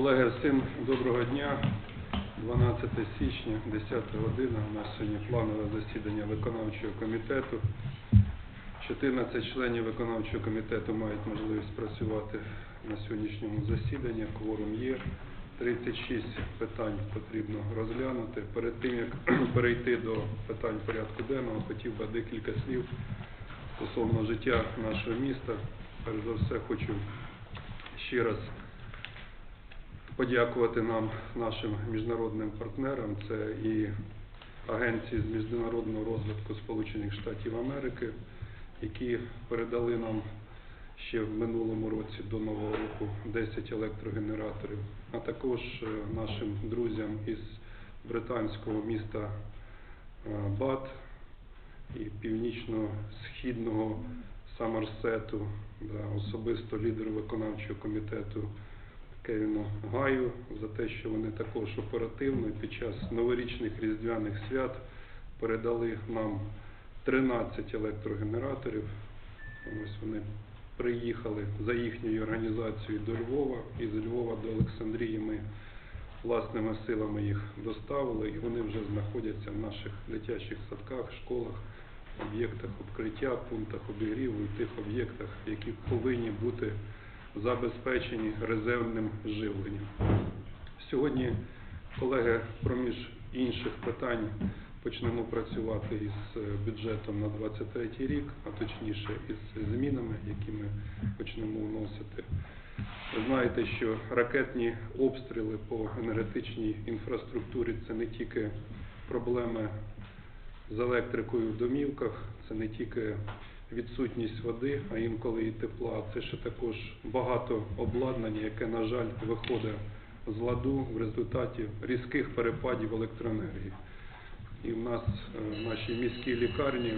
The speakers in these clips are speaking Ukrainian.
Колеги, всім доброго дня. 12 січня, 10 година. У нас сьогодні планове засідання виконавчого комітету. 14 членів виконавчого комітету мають можливість працювати на сьогоднішньому засіданні. Кворум є. 36 питань потрібно розглянути. Перед тим, як перейти до питань порядку денного, хотів би декілька слів стосовно життя нашого міста. Перш за все, хочу ще раз подякувати нам, нашим міжнародним партнерам. Це і агенції з міжнародного розвитку Сполучених Штатів Америки, які передали нам ще в минулому році до Нового року 10 електрогенераторів, а також е, нашим друзям із британського міста е, Бат і північно-східного Самарсету, особисто лідеру виконавчого комітету Кевіну Гаю за те, що вони також оперативно під час новорічних різдвяних свят передали нам 13 електрогенераторів. Ось вони приїхали за їхньою організацією до Львова, і з Львова до Олександрії ми власними силами їх доставили, і вони вже знаходяться в наших дитячих садках, школах, об'єктах обкриття, пунктах обігріву і тих об'єктах, які повинні бути забезпечені резервним живленням. Сьогодні, колеги, проміж інших питань почнемо працювати із е, бюджетом на 23 рік, а точніше із змінами, які ми почнемо вносити. Ви знаєте, що ракетні обстріли по енергетичній інфраструктурі це не тільки проблеми з електрикою в домівках, це не тільки відсутність води, а інколи і тепла. Це ще також багато обладнання, яке, на жаль, виходить з ладу в результаті різких перепадів електроенергії. І в нас е, в нашій міській лікарні,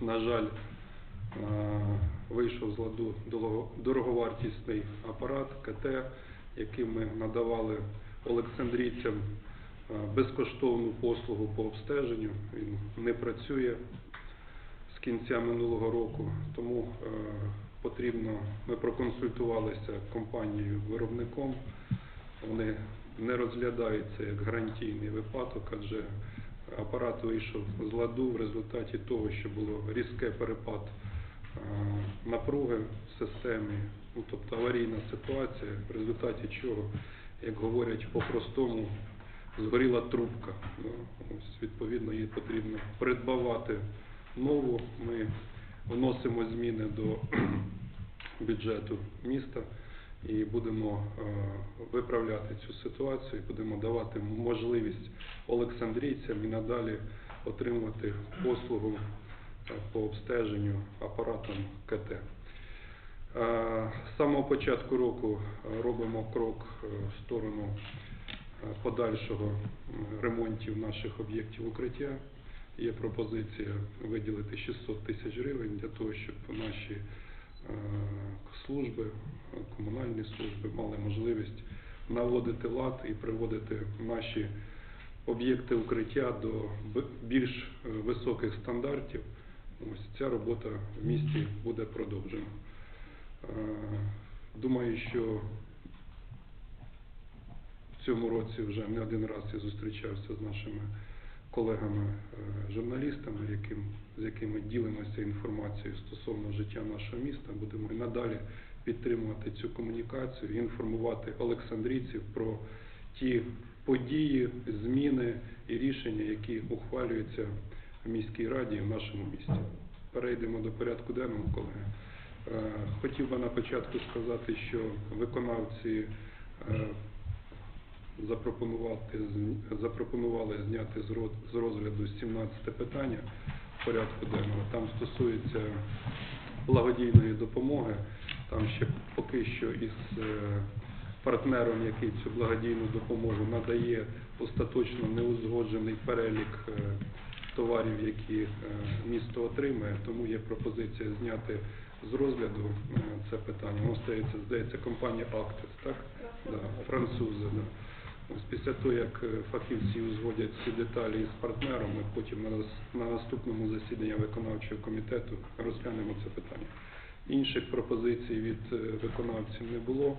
на жаль, е, вийшов з ладу дороговартісний апарат КТ, який ми надавали олександрійцям е, безкоштовну послугу по обстеженню. Він не працює кінця минулого року, тому е, потрібно, ми проконсультувалися компанією виробником. Вони не розглядаються як гарантійний випадок, адже апарат вийшов з ладу в результаті того, що було різке перепад е, напруги в системі, ну, тобто аварійна ситуація, в результаті чого, як говорять по-простому, згоріла трубка. Ну, ось, відповідно, її потрібно придбавати нову. Ми вносимо зміни до бюджету міста і будемо е, виправляти цю ситуацію, будемо давати можливість олександрійцям і надалі отримувати послугу е, по обстеженню апаратом КТ. Е, З самого початку року робимо крок в сторону подальшого ремонтів наших об'єктів укриття. Є пропозиція виділити 600 тисяч гривень для того, щоб наші е, служби, комунальні служби мали можливість наводити лад і приводити наші об'єкти укриття до більш е, високих стандартів. Ось ця робота в місті буде продовжена. Е, Думаю, що в цьому році вже не один раз я зустрічався з нашими колегами-журналістами, яким, з якими ділимося інформацією стосовно життя нашого міста. Будемо і надалі підтримувати цю комунікацію, інформувати олександрійців про ті події, зміни і рішення, які ухвалюються в міській раді в нашому місті. Перейдемо до порядку денного, колеги. Е, Хотів би на початку сказати, що виконавці е, запропонувати запропонували зняти з роз- з розгляду 17 питання порядку денного. Там стосується благодійної допомоги. Там ще поки що із е, партнером, який цю благодійну допомогу надає, остаточно неузгоджений перелік е, товарів, які е, місто отримує. Тому є пропозиція зняти з розгляду це питання. Воно стається, здається, компанія Actis, так? Да, французи. Да. Ось після того, як е, фахівці узгодять ці деталі із партнером, ми потім на, наступному засіданні виконавчого комітету розглянемо це питання. Інших пропозицій від е, виконавців не було.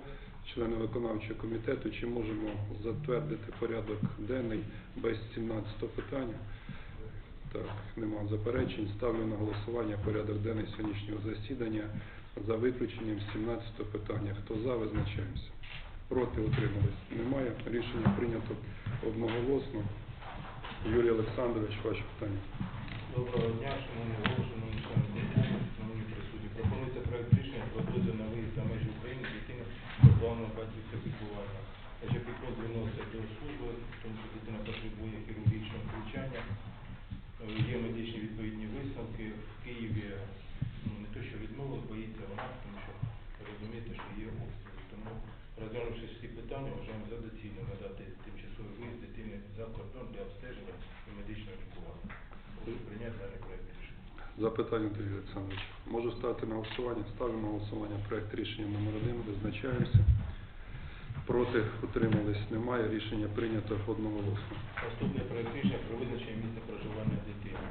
члени виконавчого комітету, чи можемо затвердити порядок денний без 17 питання? Так, нема заперечень. Ставлю на голосування порядок денний сьогоднішнього засідання за виключенням 17 питання. Хто за, визначаємося. Проти утримались? Немає. Рішення прийнято одноголосно. Юрій Олександрович, ваше питання. Доброго дня, шановні голови, шановні члени виконкому, шановні присутні. Пропонується проект рішення про дозвіл на виїзд за межі України дитини позбавленого батьківського піклування. Якщо підход звернувся до служби, тому що дитина потребує хірургічного втручання, е, є медичні відповідні висновки. В Києві ну, не то, що відмовили, боїться вона, тому що ви розумієте, що є обстріли. Тому, розглянувши всі питання, вважаємо за доцільно надати тимчасовий виїзд дитини за кордон для обстеження і медичного лікування. Прошу прийняти даний проект рішення. Запитання до Юрія Олександровича. Можу ставити на голосування. Ставлю на голосування проект рішення номер 1 Визначаємося. Проти утримались немає. Рішення прийнято одноголосно. Наступний проект рішення про визначення місця проживання дитини.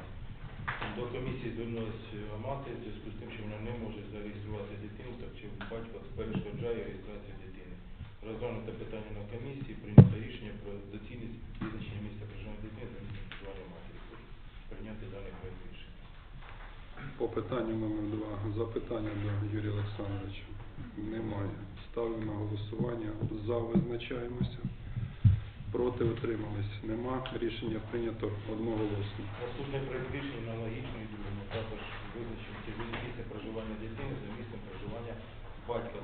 До комісії звернулася мати в зв'язку з тим, що вона не може зареєструвати дитину, так чи батько перешкоджає реєстрацію дитини. Розглянуте питання на комісії, прийнято рішення про доцільність визначення місця проживання дитини за місцем проживання матері. Прийняти даний проект рішення. По питанню номер 2 запитання до Юрія Олександровича. Немає. Ставлю на голосування. За визначаємося. Проти утримались. Нема. Рішення прийнято одноголосно. Наступний проект рішення аналогічний. Також визначити місце проживання дитини за місцем проживання батька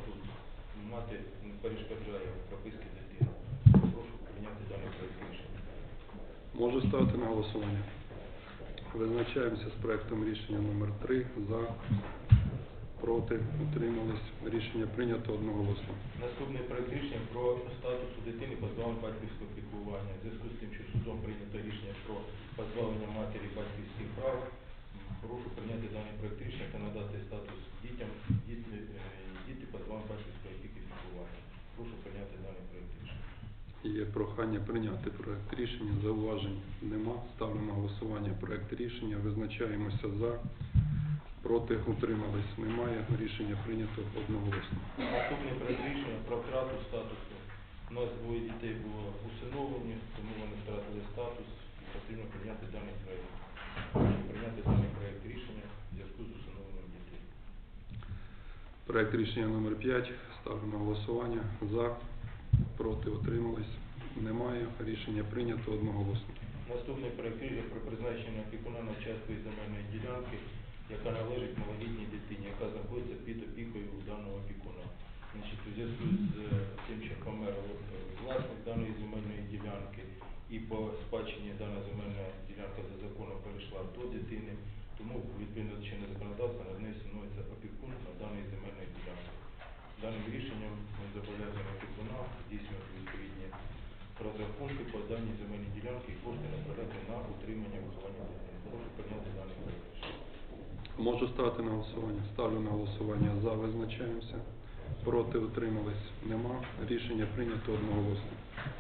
тут. Не перешкоджає прописки дитини. Прошу прийняти даний проект рішення. Можу ставити на голосування. Визначаємося з проектом рішення номер 3 За. Проти утримались. Рішення прийнято одноголосно. Наступний проект рішення про статус дитини позбавлення батьківського піклування. В зв'язку з тим, що судом прийнято рішення про позбавлення матері батьківських прав, прошу прийняти даний проект рішення та надати статус дітям, діти, е, діти позбавлення батьківського опіки і піклування. Прошу прийняти даний проект рішення. Є прохання прийняти проект рішення. Зауважень нема. Ставлю на голосування проект рішення. Визначаємося за. Проти утримались. Немає. Рішення прийнято одноголосно. Наступний проект рішення про втрату статусу. У нас двоє дітей було усиновлені, тому вони втратили статус потрібно прийняти даний проект. Прийняти даний проект рішення в зв'язку з усиновленням дітей. Проект рішення номер 5 ставлю на голосування. За. Проти утримались. Немає. Рішення прийнято одноголосно. Наступний проект рішення про призначення опікуна на частку із земельної ділянки, яка належить малолітній дитині, яка знаходиться під опікою даного опікуна. Значить, у зв'язку з е, тим, що помер е, власник даної земельної ділянки і по спадщині дана земельна ділянка за законом перейшла до дитини, тому відповідно до чинного законодавства над нею становиться опікун на даної земельної ділянки. Даним рішенням ми зобов'язуємо опікуна здійснювати відповідні розрахунки по даній земельній ділянці і кошти направляти на утримання виховання дитини. Прошу прийняти даний рішення. Можу ставити на голосування. Ставлю на голосування. За. Визначаємося. Проти утримались. Нема. Рішення прийнято одноголосно.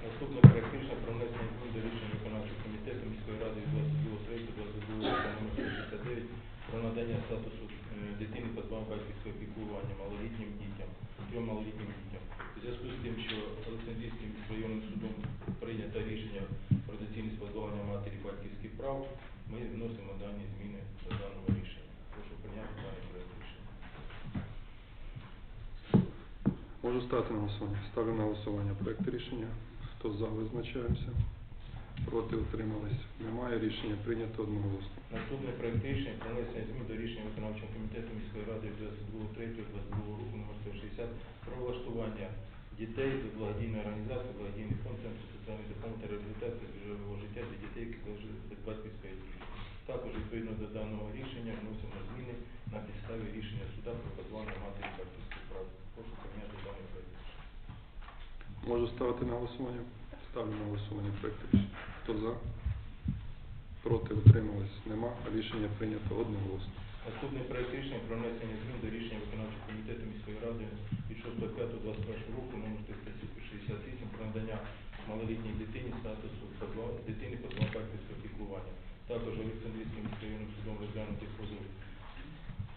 Наступний проект рішення про внесення змін до рішення виконавчого комітету міської ради від 22.3.22 року номер 169 про надання статусу е, дитини позбавлення батьківського піклування малолітнім дітям, трьом малолітнім дітям. У зв'язку з тим, що Олександрійським районним судом прийнято рішення про доцільність позбавлення матері батьківських прав, ми вносимо дані зміни до даного рішення. Прошу прийняти даний проект рішення. Можу ставити на голосування. Ставлю на голосування проект рішення. Хто за, визначаємося. Проти утримались. Немає. Рішення прийнято одноголосно. Наступний проект рішення про внесення змін до рішення виконавчого комітету міської ради від 22.3.22 року номер 160 про влаштування дітей до благодійної організації, благодійний фонд Центру соціальної допомоги та реабілітації здорового життя для дітей, які залежать без батьківської опіки. Також відповідно до даного рішення вносимо зміни на підставі рішення суда про позбавлення матері батьківських прав. Прошу прийняти даний рішення. Можу ставити на голосування. Ставлю на голосування рішення. Хто за? Проти утримались. Нема. Рішення прийнято одноголосно. Наступний проект рішення про внесення змін до рішення виконавчого комітету міської ради від 6.5.21 року номер 368 про надання малолітній дитині статусу дитини позбавлення батьківського піклування. Також Олександрійським міськрайонним судом розглянутий позов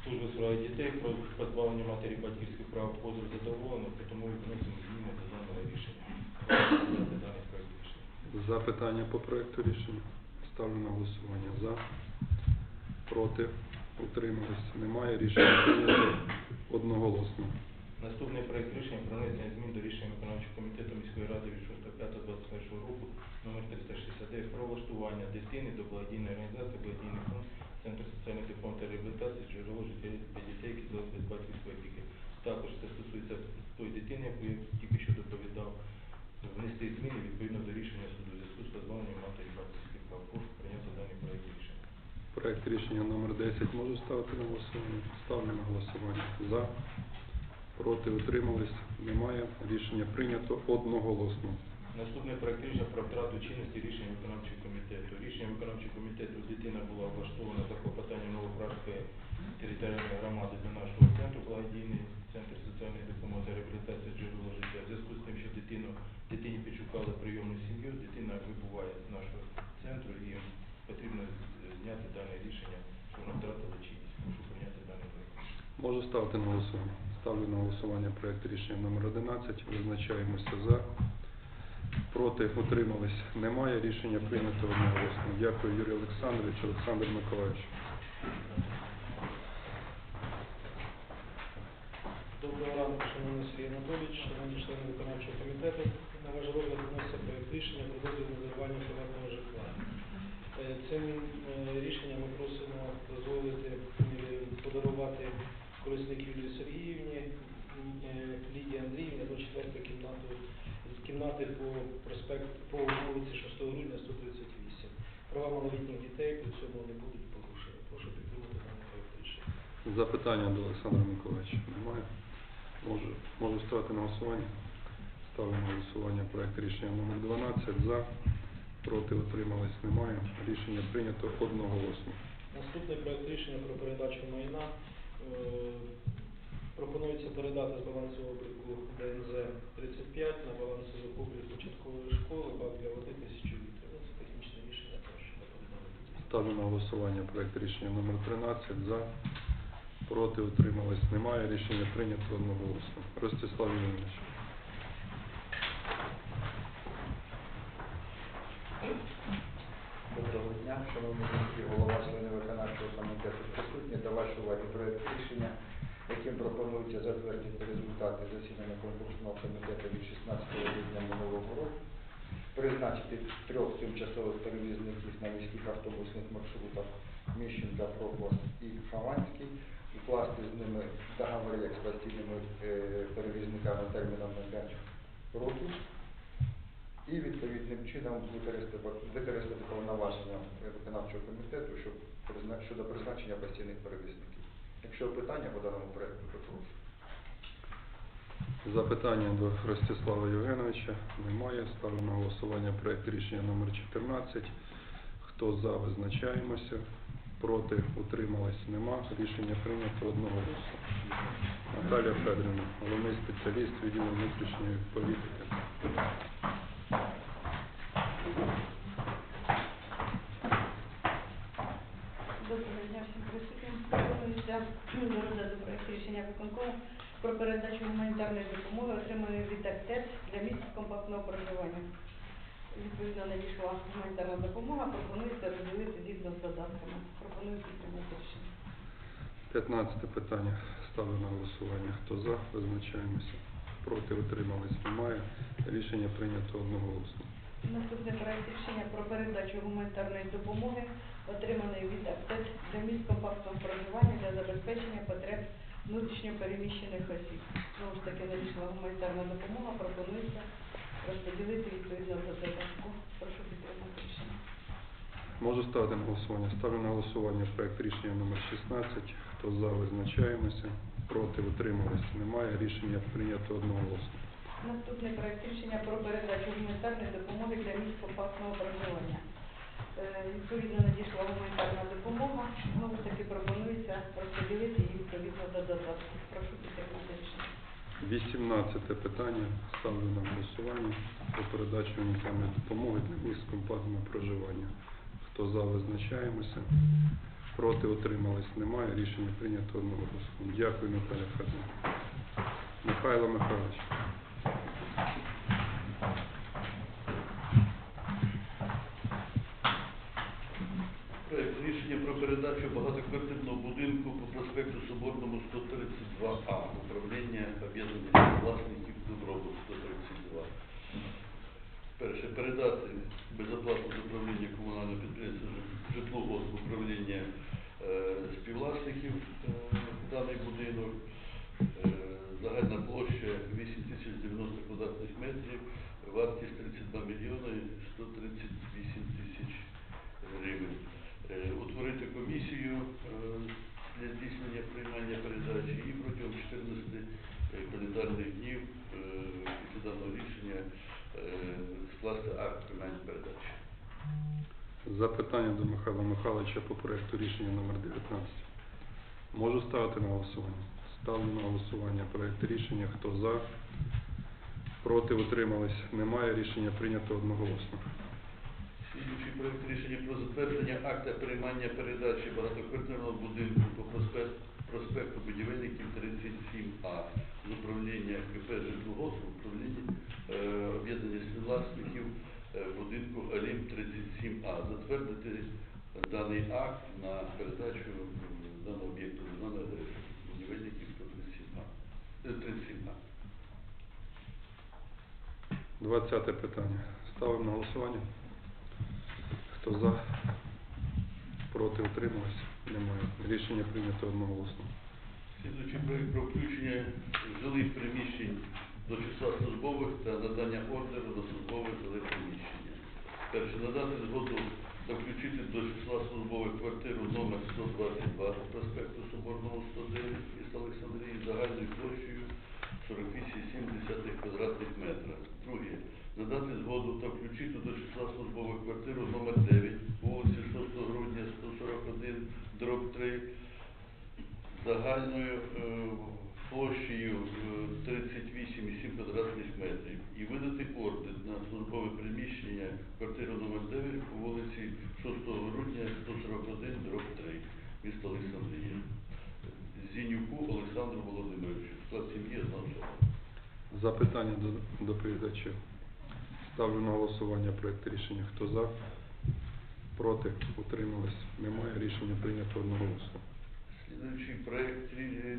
Служби справ дітей про позбавлення матері батьківських прав позов задоволено, ну, тому вносимо зміни до даного рішення. Запитання по проекту рішення. Ставлю на голосування за. Проти. утрималися. Немає. Рішення прийнято одноголосно. Наступний проект рішення про внесення змін до рішення виконавчого комітету міської ради від 6.5.21 року номер 369 про влаштування дитини до благодійної організації благодійний фонд Центр соціальної допомоги та реабілітації джерело життя для дітей, які залишились без батьківської опіки. Також це стосується тої дитини, яку я тільки що доповідав, внести зміни відповідно до рішення суду зв'язку з позбавленням матері батьківських прав. Прошу прийняти даний проект рішення. Проект рішення номер 10 можу ставити на голосування? Ставлю на голосування. За. Проти. Утримались. Немає. Рішення прийнято одноголосно. Наступний проект рішення про втрату чинності рішення виконавчого комітету. Рішення виконавчого комітету дитина була влаштована за клопотанням Новопражської територіальної громади до нашого центру благодійний центр соціальної допомоги та реабілітації джерело життя. В зв'язку з тим, що дитину дитині підшукали прийомну сім'ю, дитина вибуває з нашого центру і потрібно зняти дане рішення, що вона втратила чинність. Прошу прийняти дане проект. Можу ставити на голосування. Ставлю на голосування проект рішення номер 11. Визначаємося за. Проти. Утримались. Немає. Рішення прийнято одноголосно. Дякую, Юрій Олександрович, Олександр Миколаївич. Доброго ранку, шановний Сергій Анатолійович, шановні члени виконавчого комітету. На ваш розгляд вноситься проект рішення про дозвіл на приватного житла. Е, Цим е, рішенням ми просимо дозволити е, подарувати корисник Юлії Сергіївні, Лідії Андріївні до четвертої кімнати, кімнати по проспект по вулиці 6 грудня 138. Права малолітніх дітей при цьому не будуть порушені. Прошу підтримати даний проект рішення. Запитання до Олександра Миколаївича немає. Можу, можу ставити на голосування. Ставлю на голосування проект рішення номер 12. За. Проти. Утримались. Немає. Рішення прийнято одноголосно. Наступний проект рішення про передачу майна. Пропонується передати з балансу обліку ДНЗ 35 на баланс облік початкової школи, бак для води 1000 літрів. Ну, Це технічне рішення, доповідати. Ставлю на голосування проект рішення номер 13. За. Проти. Утримались. Немає. Рішення прийнято одноголосно. Ростислав Євгенович. Доброго дня, шановні голова, члени виконавчого комітету присутні. До вашої уваги проект рішення, яким пропонується затвердити результати засідання конкурсного комітету від 16 грудня минулого року, призначити трьох тимчасових перевізників на міських автобусних маршрутах Міщенка, Прокос і Хованський, укласти з ними договори як з постійними е, перевізниками терміном на 5 років і відповідним чином використати, повноваження виконавчого комітету щодо призначення постійних перевізників. Якщо питання по даному проекту, то прошу. Запитання до Ростислава Євгеновича немає. Ставлю на голосування проект рішення номер 14. Хто за, визначаємося. Проти, утрималось, нема. Рішення прийнято одноголосно. Наталія Федорівна, головний спеціаліст відділу внутрішньої політики. Доброго дня всім присутнім. Пропонується до розгляду проект рішення виконкому про передачу гуманітарної допомоги, отриманої від АКТЕЦ для місць компактного проживання. Відповідно, надійшла гуманітарна допомога, пропонується розділити згідно з додатками. Пропоную підтримати рішення. 15 питання. Ставлю на голосування. Хто за, визначаємося. Проти, утримались, немає. Рішення прийнято одноголосно. Наступний проект рішення про передачу гуманітарної допомоги, отриманої від АКТЕЦ для місць компактного проживання для забезпечення потреб внутрішньо переміщених осіб. Знову ж таки, надійшла гуманітарна допомога, пропонується розподілити відповідно до додатку. Прошу підтримати рішення. Можу ставити на голосування. Ставлю на голосування проект рішення номер 16. Хто за, визначаємося. Проти, утримались, немає. Рішення прийнято одноголосно. Наступний проект рішення про передачу гуманітарної допомоги для місць компактного проживання. Е, Відповідно, надійшла гуманітарна допомога. Знову таки пропонується розподілити її відповідно до додатку. Прошу підтримати рішення. 18 питання. Ставлю на голосування про передачу гуманітарної допомоги для місць компактного проживання. Хто за, визначаємося. Проти, утримались, немає. Рішення прийнято одного одноголосно. Дякую, Наталя Федорівна. Михайло Михайлович. Рішення про передачу багатоквартирного будинку по проспекту Соборному 132А управління об'єднаних власників Добробут 132. Перше, передати безоплатно з управління комунального підприємства житлового управління е, співвласників е, даний будинок. Е, загальна площа 8090 квадратних метрів, вартість 32 мільйони 138 тисяч гривень. Е, Утворити комісію е, для здійснення приймання передачі і протягом 14 е, календарних днів е, після даного рішення е, скласти акт приймання передачі. Запитання до Михайла Михайловича по проекту рішення номер 19. Можу ставити на голосування? Ставлю на голосування проект рішення. Хто за? Проти утримались? Немає. Рішення прийнято одноголосно. Слідуючий проект рішення про затвердження акта приймання передачі багатоквартирного будинку по проспект, проспекту будівельників 37А з управління КП в управлінні е, об'єднання співвласників е, будинку Алім 37А. Затвердити даний акт на передачу даного об'єкту на будівельників 137А. Е, 37А. 20 питання. Ставимо на голосування. Хто за? Проти утримались? Немає. Рішення прийнято одноголосно. Слідуючий проект про включення жилих приміщень до числа службових та надання ордеру до службових жилих приміщення. Перше, надати згоду та включити до числа службових квартиру номер 122 по проспекту Соборного 109 міста Олександрії загальною площею 48,7 квадратних метра. Друге, надати згоду та включити до числа службових квартиру номер 9 по вулиці 6 грудня 141, дроб 3, загальною е, площею е, 38,7 квадратних метрів і видати ордер на службове приміщення квартиру номер 9 по вулиці 6 грудня 141, дроб 3, місто Олександрія. Зінюку Олександру Володимировичу. Склад сім'ї особа. Запитання до доповідачів. Ставлю на голосування проект рішення. Хто за? Проти? Утримались? Немає. Рішення прийнято одноголосно. Слідуючий проект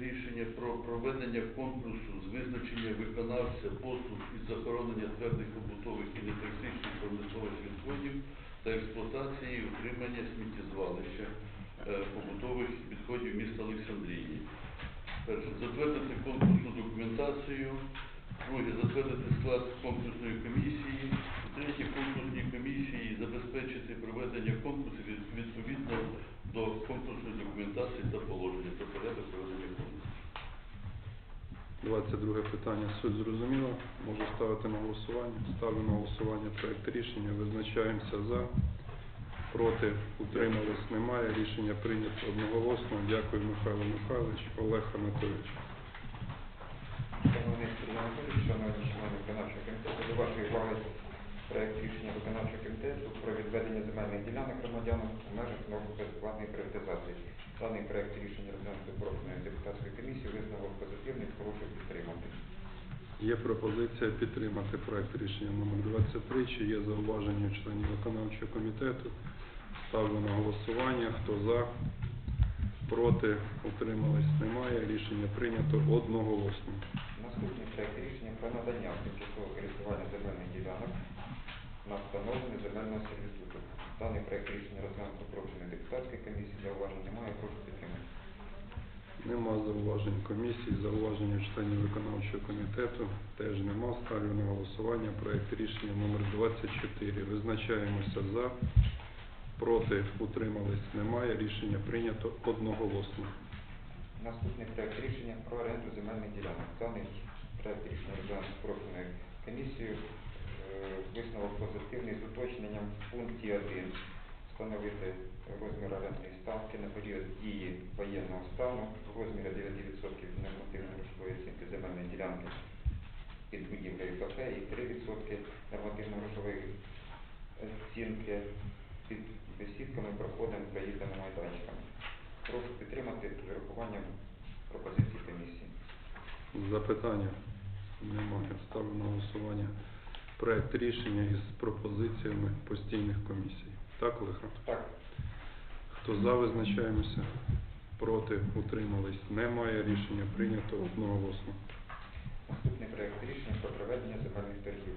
рішення про проведення конкурсу з визначення виконавця послуг із захоронення твердих побутових і нетоксичних промислових відходів та експлуатації і утримання сміттєзвалища е, побутових відходів міста Олександрії. Затвердити конкурсну документацію. Друге, затвердити склад конкурсної комісії. Третє, конкурсній комісії забезпечити проведення конкурсу відповідно до конкурсної документації та положення про порядок проведення конкурсу. 22 питання. Суть зрозуміла. Можу ставити на голосування. Ставлю на голосування проект рішення. Визначаємося за. Проти? Утримались? Немає. Рішення прийнято одноголосно. Дякую, Михайло Михайлович. Олег Анатолійович. Сергій Анатолійович, шановні члени виконавчого комітету, до вашої уваги проект рішення виконавчого комітету про відведення земельних ділянок громадянам у межах норм безплатної приватизації. Даний проект рішення розглянути профільною депутатською комісією, висновок позитивний, прошу підтримати. Є пропозиція підтримати проект рішення номер 23. Чи є зауваження членів виконавчого комітету? Ставлю на голосування. Хто за? Проти? Утримались? Немає. Рішення прийнято одноголосно. Наступний проект рішення про надання тимчасового користування земельних ділянок на встановлення земельного сервітуту. Даний проект рішення розглянуто профільною депутатською комісією, зауважень немає, прошу підтримати. Нема зауважень комісії, зауваження членів виконавчого комітету теж нема. Ставлю на голосування проект рішення номер 24. Визначаємося за. Проти утримались немає. Рішення прийнято одноголосно. Наступний проект рішення про оренду земельних ділянок. Даний проект рішення розглянуто профільною комісією. Е, Висновок позитивний з уточненням в пункті 1 встановити розмір орендної ставки на період дії воєнного стану в розмірі 9% від нормативної грошової оцінки земельної ділянки під будівлею кафе і 3% нормативно-грошової оцінки під бесідками, проходами, проїздами, майданчиками. Прошу підтримати з пропозицій комісії. Запитання немає. Ставлю на голосування проект рішення із пропозиціями постійних комісій. Так, Олег? Так, Хто за, визначаємося. Проти, утримались. Немає. Рішення прийнято одноголосно. Наступний проект рішення про проведення земельних торгів.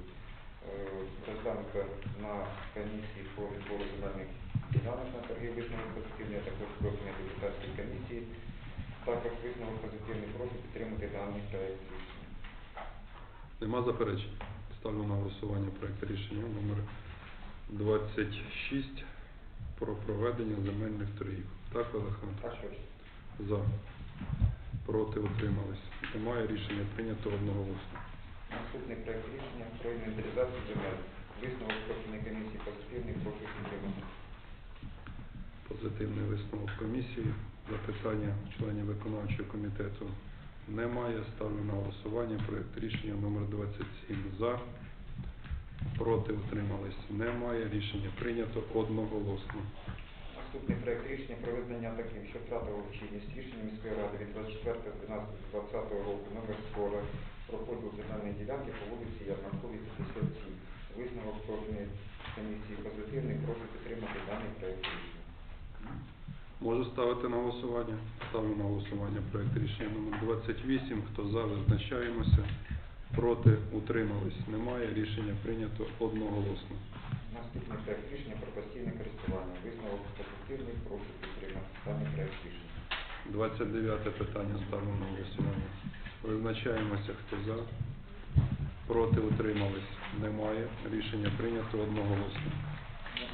Е, Розглянуто на комісії по відбору земельних ділянок на торги висновок позитивний, а також профільної депутатської комісії. Також висновок позитивний. Прошу підтримати даний проект рішення. Нема заперечень? Ставлю на голосування проект рішення номер 26 про проведення земельних торгів. Так, Олег Так, Анатолійович? За. Проти утримались. Немає рішення прийнято одноголосно. Наступний проект рішення про інвентаризацію земель. Висновок профільної комісії позитивний. Прошу підтримати. Позитивний висновок комісії. Запитання членів виконавчого комітету немає. Ставлю на голосування проект рішення номер 27 за. Проти утримались. Немає. Рішення прийнято одноголосно. Наступний проект рішення про визнання таким, що втратив чинність рішення міської ради від 24.12.20 року номер 40 про поділ земельної ділянки по вулиці Ярмарковій, 57. Висновок профільної комісії позитивний. Прошу підтримати даний проект рішення. Можу ставити на голосування? Ставлю на голосування проект рішення номер 28. Хто за, визначаємося. Проти утримались. Немає. Рішення прийнято одноголосно. Наступний проект рішення про постійне користування. Висновок позитивний. Прошу підтримати даний проект рішення. 29 питання ставлю на голосування. Визначаємося, хто за. Проти утримались. Немає. Рішення прийнято одноголосно.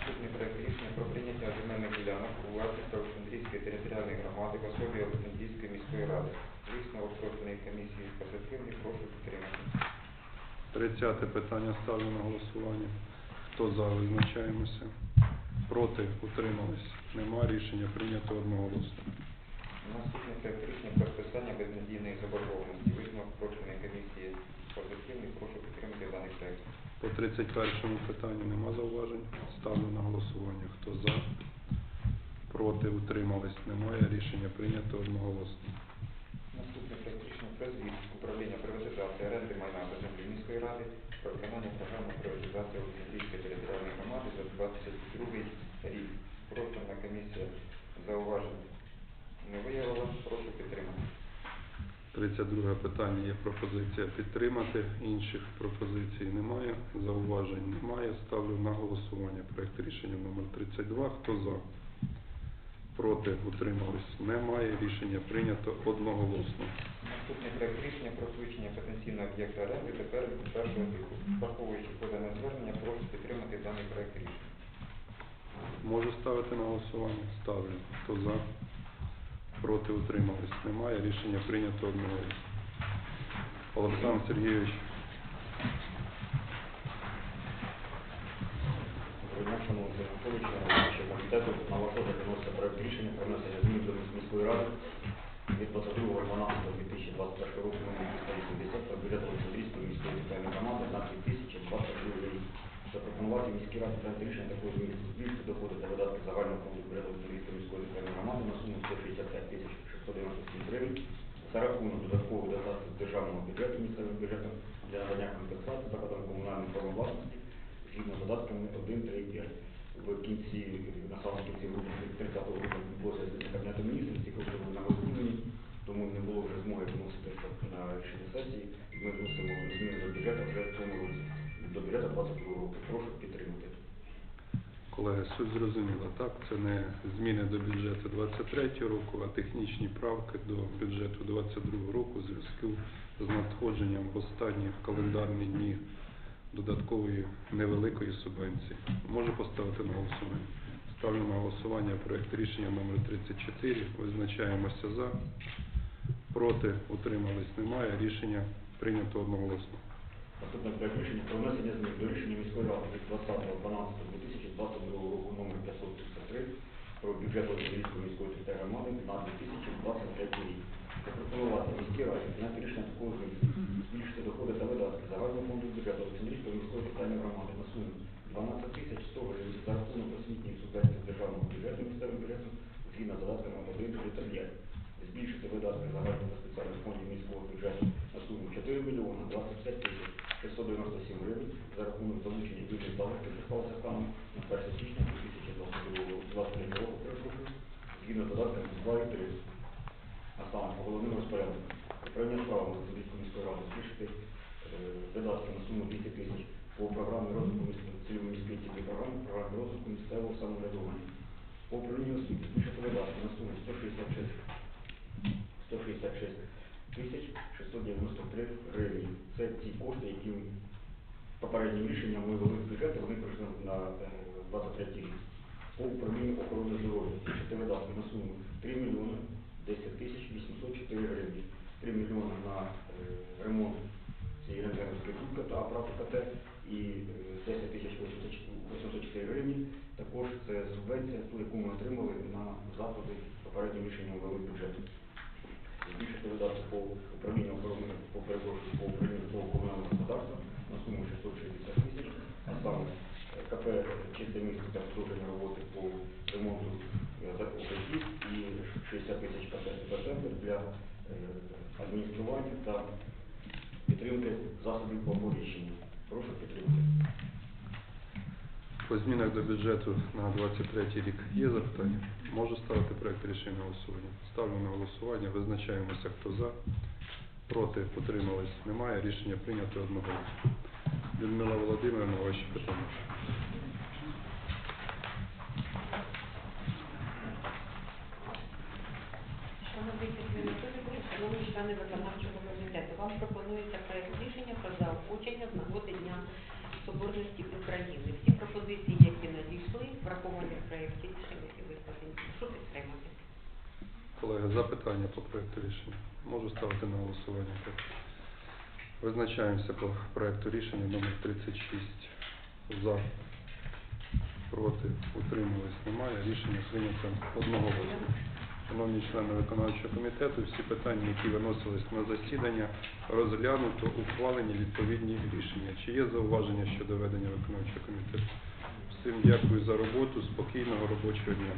Наступний проект рішення про прийняття земельних ділянок у власність Олександрійської територіальної громади в особі Олександрійської міської ради. Висновок профільної комісії позитивний. Прошу підтримати. 30 питання ставлю на голосування. Хто за, визначаємося. Проти утримались. Немає. Рішення прийнято одноголосно. Наступний проект рішення про списання безнадійної заборгованості. Висновок профільної комісії позитивний. Прошу підтримати даний проект. По 31 питанню нема зауважень. Ставлю на голосування. Хто за? Проти утримались. Немає. Рішення прийнято одноголосно. Наступний проект рішення про управління приватизації оренди майна та землі міської ради про виконання програми приватизації Олександрійської територіальної громади за 22 рік. Профільна комісія зауважень не виявила. Прошу підтримати. 32 питання є пропозиція підтримати. Інших пропозицій немає. Зауважень немає. Ставлю на голосування проект рішення номер 32. Хто за? Проти утримались. Немає. Рішення прийнято одноголосно. Наступний проект рішення про включення потенційного об'єкта оренди переліку першого типу. Враховуючи подане звернення, прошу підтримати даний проект рішення. Можу ставити на голосування? Ставлю. Хто за? Проти утримались. Немає. Рішення прийнято одноголосно. Олександр Сергійович. Шановний Анатолійович, шановні комітету. На ваш розгляд виноситься проект рішення про внесення змін до міської ради від 22.12.2021 року номер 280 про бюджет Олександрійської міської територіальної громади на 2022 рік. Запропонувати міській раді проект рішення такої зміни збільшити доходи та видатки загального фонду бюджету Олександрійської міської територіальної громади на суму 165 тисяч 697 гривень за рахунок додаткової дотації державного бюджету місцевим бюджетом для надання компенсації закладам комунальної форми власності згідно з додатками 1, 3 і 5. В кінці, на самому кінці грудня, 30 грудня відбулося засідання Кабінету міністрів, ці кошти були на виконанні, тому не було вже змоги вносити на рішення сесії. Ми вносимо зміни до бюджету вже в цьому році, до бюджету 22 року. Прошу підтримати. Колеги, суть зрозуміла, так? Це не зміни до бюджету 23 року, а технічні правки до бюджету 22 року в зв'язку з надходженням в останні календарні дні додаткової невеликої субвенції. Можу поставити на голосування. Ставлю на голосування проект рішення номер 34. Визначаємося за. Проти утримались немає. Рішення прийнято одноголосно. Наступне проект рішення про внесення змін до рішення міської ради від 20.12.2022 року номер 533 про бюджет Олександрійської міської територіальної громади на 2023 рік. Запропонувати міській раді прийняти рішення такого змісту, збільшити доходи та видатки загального фонду бюджету Олександрійської міської територіальної громади на суму 12 тисяч 100 гривень за рахунок освітніх субвенцій державного бюджету місцевим бюджетом згідно з додатками 1, 3 та 5. Збільшити видатки загального спеціальних фондів міського бюджету на суму 4 мільйони 25 тисяч 697 гривень за рахунок залучення бюджетних залишків, що станом на 1 січня 2022 року, згідно з додатками 2 і 3. А саме по головним розпорядкам. Управління справами Запорізької міської ради збільшити е, видатки на суму 200 тисяч по програмі розвитку цільової міської цільової програми, програмі розвитку місцевого самоврядування. По управлінню освіти збільшити видатки на суму 166 166 тисяч 693 гривні. Це ті кошти, які попереднім рішенням ми ввели в бюджет, вони прийшли на е, 23 рік. По управлінню охорони здоров'я збільшити видатки на суму 3 мільйони 10 тисяч 804 гривні. 3 мільйони на е, ремонт цієї рентгеновської трубки та апарату КТ і е, 10 тисяч 804 гривні. Також це субвенція, ту, яку ми отримали на заходи попереднім рішенням ввели в бюджет збільшити видатки по управлінню охорони по перепрошую, по управлінню житлово комунального господарства на суму 660 тисяч, а саме е, КП чисте місто для продовження роботи по ремонту е, укриттів і 60 тисяч КП «Суперцентр» для е, адміністрування та підтримки засобів по оповіщенню. Прошу підтримати. По змінах до бюджету на 23 рік є запитання? Можу ставити проект рішення голосування. Ставлю на голосування, визначаємося, хто за, проти, утримались, немає. Рішення прийнято одноголосно. Людмила Володимирівна, ваші питання. Члени виконавчого комітету, вам пропонується проект рішення про заохочення з нагоди Дня Соборності України. Всі пропозиції, які надійшли, враховані в проєкті рішення і викладені. Прошу підтримати. Колеги, запитання по проекту рішення. Можу ставити на голосування. Визначаємося по проекту рішення номер 36. За, проти, утримались, немає. Рішення прийнято одноголосно. Шановні члени виконавчого комітету, всі питання, які виносились на засідання, розглянуто, ухвалені відповідні рішення. Чи є зауваження щодо ведення виконавчого комітету? Всім дякую за роботу, спокійного робочого дня.